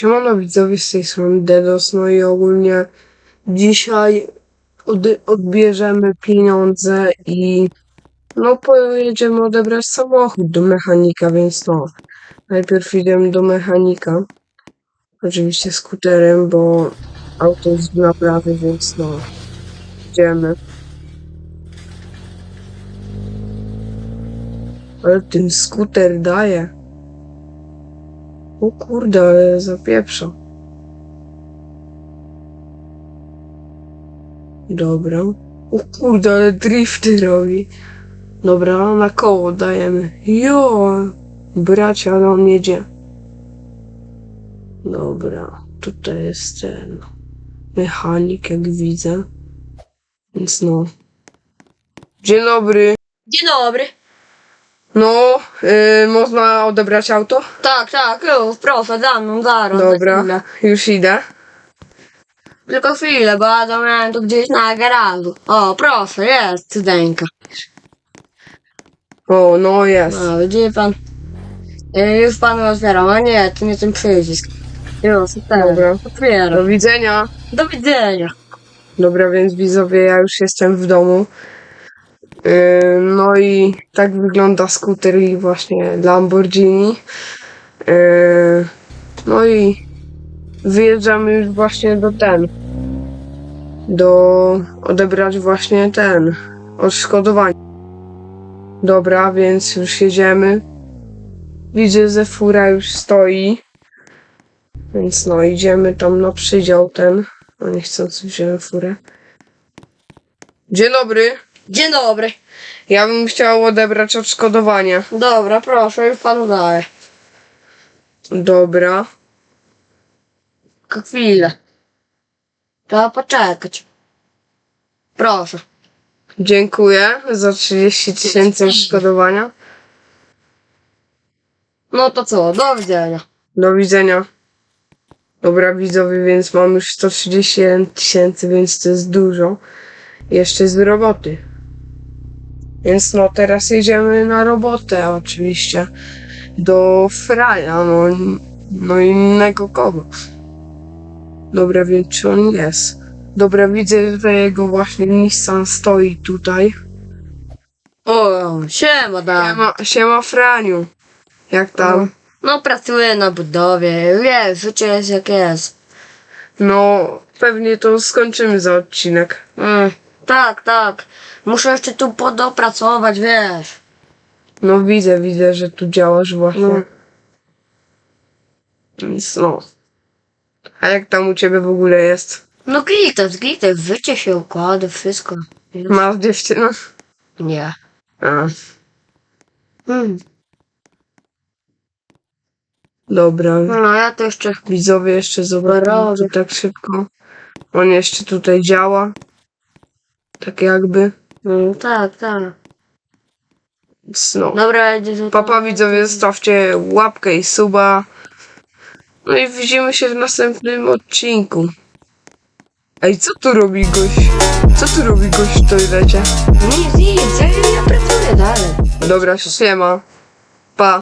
Siemano widzowie z tej strony Dedos, no i ogólnie dzisiaj od, odbierzemy pieniądze i no pojedziemy odebrać samochód do mechanika, więc no najpierw idziemy do mechanika, oczywiście skuterem, bo auto jest w naprawy, więc no idziemy. Ale ten skuter daje. O kurde, ale zapieprza. Dobra. O kurde, ale drifty robi. Dobra, na koło dajemy. Jo! Bracia, ale on jedzie. Dobra, tutaj jest ten mechanik, jak widzę. Więc no. Dzień dobry. Dzień dobry. No, y, można odebrać auto? Tak, tak, już, proszę, za mną, zaraz. za Dobra, chwilę. już idę. Tylko chwilę, bo ja to miałem tu gdzieś na garażu. O, proszę, jest cudeńka. O, no jest. No, widzi pan. Y, Już panu otwieram, a nie, to nie ten przycisk. Już. Dobra. Otwieram. Do widzenia. Do widzenia. Dobra, więc widzowie, ja już jestem w domu. Yy, no i tak wygląda skuter i właśnie Lamborghini. Yy, no i wyjeżdżamy już właśnie do ten. Do odebrać właśnie ten odszkodowanie. Dobra, więc już jedziemy. Widzę, że fura już stoi. Więc no, idziemy tam na przydział ten. No niechcący wziąłem furę. Dzień dobry. Dzień dobry. Ja bym chciał odebrać odszkodowanie. Dobra, proszę, już panu daję. Dobra. Tylko chwilę. Trzeba poczekać. Proszę. Dziękuję za 30 tysięcy odszkodowania. No to co, do widzenia. Do widzenia. Dobra widzowie, więc mam już 131 tysięcy, więc to jest dużo. Jeszcze z roboty. Więc no teraz jedziemy na robotę oczywiście. Do Fraja, no, no innego kogo. Dobra, więc czy on jest? Dobra, widzę, że jego właśnie Nissan stoi tutaj. O, siema, da. Siema, siema Franiu. Jak tam? No, pracuję na budowie. Wiesz, życie jest jak jest. No, pewnie to skończymy za odcinek. Mm, tak, tak. Muszę jeszcze tu podopracować, wiesz. No widzę, widzę, że tu działasz właśnie. No. No. A jak tam u ciebie w ogóle jest? No gites, gites, życie się układa, wszystko. Masz dziewczynę? Nie. A, Hmm. dobra. No, ja to jeszcze... Widzowie jeszcze zobaczą czy tak szybko. On jeszcze tutaj działa. Tak jakby. Mm, tak, tak. No. Dobra, idzie za Papa widzowie, zostawcie łapkę i suba. No i widzimy się w następnym odcinku. Ej, co tu robi gość? Co tu robi gość w toilecie? Nic, nic, ja, ja pracuję dalej. Dobra, siema. Pa.